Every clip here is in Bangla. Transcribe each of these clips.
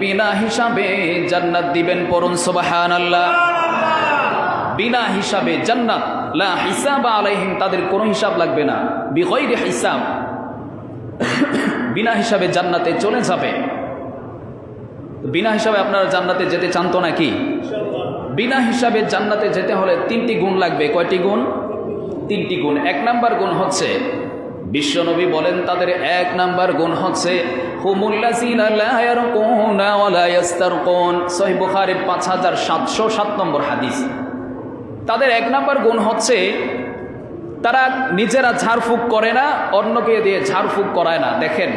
বিনা হিসাবে জান্নাত দিবেন পড়ুন সুবাহান আল্লাহ বিনা হিসাবে জান্নাত, লা হিসাব আলাইহিম, তাদের কোনো হিসাব লাগবে না। বিগৈরি হিসাব। বিনা হিসাবে জান্নাতে চলে যাবে। বিনা হিসাবে আপনারা জান্নাতে যেতে চান তো নাকি? বিনা হিসাবে জান্নাতে যেতে হলে তিনটি গুণ লাগবে। কয়টি গুণ? তিনটি গুণ। এক নাম্বার গুণ হচ্ছে বিশ্বনবী বলেন, তাদের এক নাম্বার গুণ হচ্ছে, হুমুল্লাযীনা লা ইয়ারকুনা ওয়া লা ইয়াস্তারকুন। সহিহ বুখারীর 5707 নম্বর হাদিস। তাদের এক নাম্বার গুণ হচ্ছে, তারা নিজেরা ঝাড়ফুঁক করে না, অন্যকে দিয়ে ঝাড়ফুঁক করায় না। দেখেন,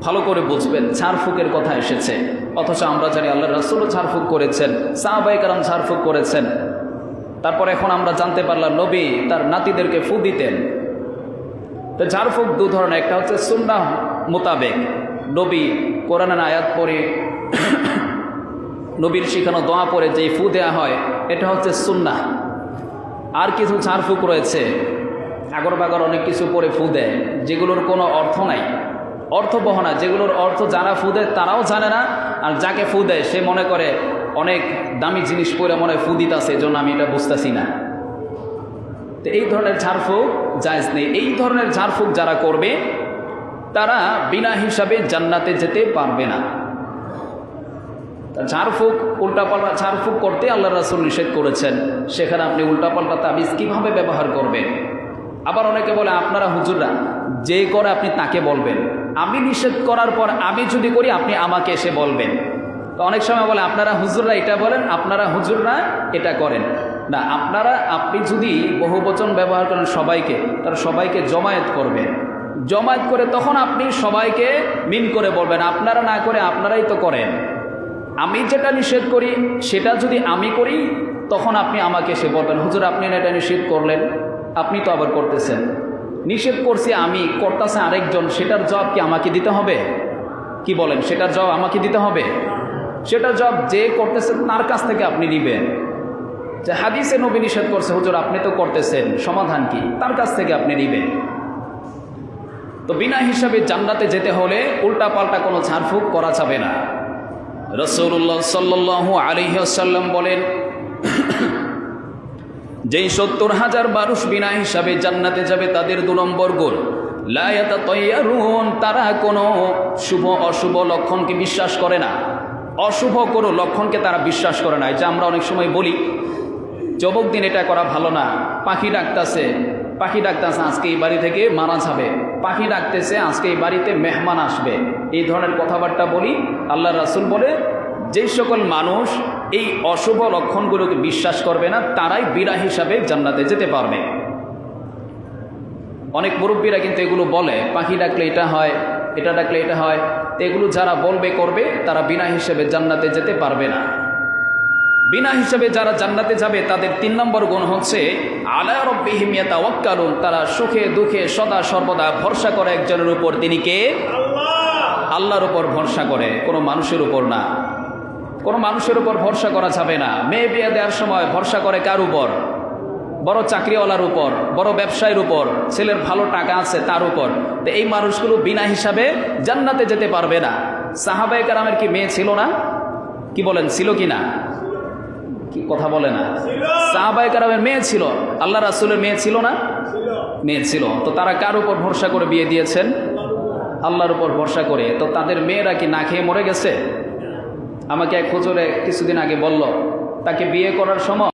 ভালো করে বুঝবেন, ঝাড়ফুঁকের কথা এসেছে। অথচ আমরা জানি আল্লাহ রাসুলও ঝাড়ফুঁক করেছেন সাহাবাই কারণ ঝাড়ফুঁক করেছেন। তারপর এখন আমরা জানতে পারলাম, নবী তার নাতিদেরকে ফু দিতেন। তো ঝাড়ফুঁক দু ধরনের, একটা হচ্ছে সুন্না মোতাবেক। নবী কোরআনের আয়াত পরে নবীর শিখানো দোয়া পরে যে ফু দেওয়া হয়, এটা হচ্ছে সুন্না আর কিছু ঝাড়ফুঁক রয়েছে আগর বাগর অনেক কিছু পরে ফু দেয়, যেগুলোর কোনো অর্থ নাই। অর্থ বহনা যেগুলোর অর্থ যারা ফু দেয়, তারাও জানে না, আর যাকে ফু দেয়, সে মনে করে অনেক দামি জিনিস পরে মনে হয় ফু দিতেছে জন্য আমি এটা বুঝতেছি না। তো এই ধরনের ঝাড়ফুঁক জায়জ নেই। এই ধরনের ঝাড়ফুঁক যারা করবে, তারা বিনা হিসাবে জান্নাতে যেতে পারবে না। ঝাড়ফুঁক, উল্টাপাল্টা ঝাড়ফুঁক করতে আল্লাহ রাসুল নিষেধ করেছেন। সেখানে আপনি উল্টাপাল্টা তাবিজ কীভাবে ব্যবহার করবেন? আবার অনেকে বলে, আপনারা হুজুররা, যে করে আপনি তাকে বলবেন। আমি নিষেধ করার পর আমি যদি করি, আপনি আমাকে এসে বলবেন। তো অনেক সময় বলে, আপনারা হুজুররা এটা বলেন, আপনারা হুজুররা এটা করেন। না, আপনারা, আপনি যদি বহু বচন ব্যবহার করেন সবাইকে তার সবাইকে জমায়েত করবে জমায়েত করে তখন আপনি সবাইকে মিন করে বলবেন, আপনারা না করে আপনারাই তো করেন। আমি যেটা নিষেধ করি, সেটা যদি আমি করি, তখন আপনি আমাকে এসে বলবেন, হুজুর, আপনি না এটা নিষেধ করলেন, আপনি তো আবার করতেছেন। নিষেধ করছি আমি, করতেছে আরেকজন, সেটার জবাব কি আমাকে দিতে হবে? কি বলেন, সেটার জবাব আমাকে দিতে হবে? সেটার জবাব যে করতেছেন তার কাছ থেকে আপনি নিবেন। যে হাদিসে নবী নিষেধ করছে, হুজুর, আপনি তো করতেছেন, সমাধান কি? তার কাছ থেকে আপনি নিবেন। তো বিনা হিসাবে জান্নাতে যেতে হলে উল্টা পাল্টা কোনো ঝাড়ফুঁক করা যাবে না। রসৌল্লাহ সাল্লাহ আলিহাসাল্লাম বলেন, যেই সত্তর হাজার মানুষ বিনা হিসাবে জান্নাতে যাবে, তাদের দু নম্বর গোল লায়াতা তৈয়ারুন তারা কোনো শুভ, অশুভ লক্ষণকে বিশ্বাস করে না। অশুভ কোনো লক্ষণকে তারা বিশ্বাস করে না। যে আমরা অনেক সময় বলি যবক দিন এটা করা ভালো না। পাখি ডাকতেছে। পাখি ডাকতেছে, আজকে এই বাড়ি থেকে মারা যাবে। পাখি ডাকতেছে, আজকে এই বাড়িতে মেহমান আসবে। এই ধরনের কথাবার্তা বলি, আল্লাহ রাসুল বলে, যেই সকল মানুষ এই অশুভ লক্ষণগুলোকে বিশ্বাস করবে না, তারাই বিরা হিসাবে জান্নাতে যেতে পারবে। অনেক মুরব্বীরা কিন্তু এগুলো বলে, পাখি ডাকলে এটা হয়, এটা ডাকলে এটা হয়। এগুলো যারা বলবে, করবে, তারা বিনা হিসেবে জান্নাতে যেতে পারবে না। বিনা হিসেবে যারা জান্নাতে যাবে তাদের তিন নম্বর গুণ হচ্ছে আলা রব্বিহিমিয়াতা ওয়াক্কালুন তারা সুখে দুঃখে সদা সর্বদা ভরসা করে একজনের উপর। তিনি কে? আল্লাহর উপর ভরসা করে কোনো মানুষের উপর না। কোনো মানুষের উপর ভরসা করা যাবে না। মেয়ে বিয়ে দেওয়ার সময় ভরসা করে কার উপর? বড় চাকরিওয়ালার উপর বড় ব্যবসায়ীর উপর ছেলের ভালো টাকা আছে তার উপর। তো এই মানুষগুলো বিনা হিসাবে জান্নাতে যেতে পারবে না। সাহাবাই কারামের কি মেয়ে ছিল না? কি বলেন ছিল কি না? কথা বলে না। সাহাবাই কারামের মেয়ে ছিল। আল্লাহ রাসুলের মেয়ে ছিল না? মেয়ে ছিল। তো তারা কার উপর ভরসা করে বিয়ে দিয়েছেন? আল্লাহর উপর ভরসা করে। তো তাদের মেয়েরা কি না খেয়ে মরে গেছে? আমাকে এক খোঁজরে কিছুদিন আগে বলল, তাকে বিয়ে করার সময়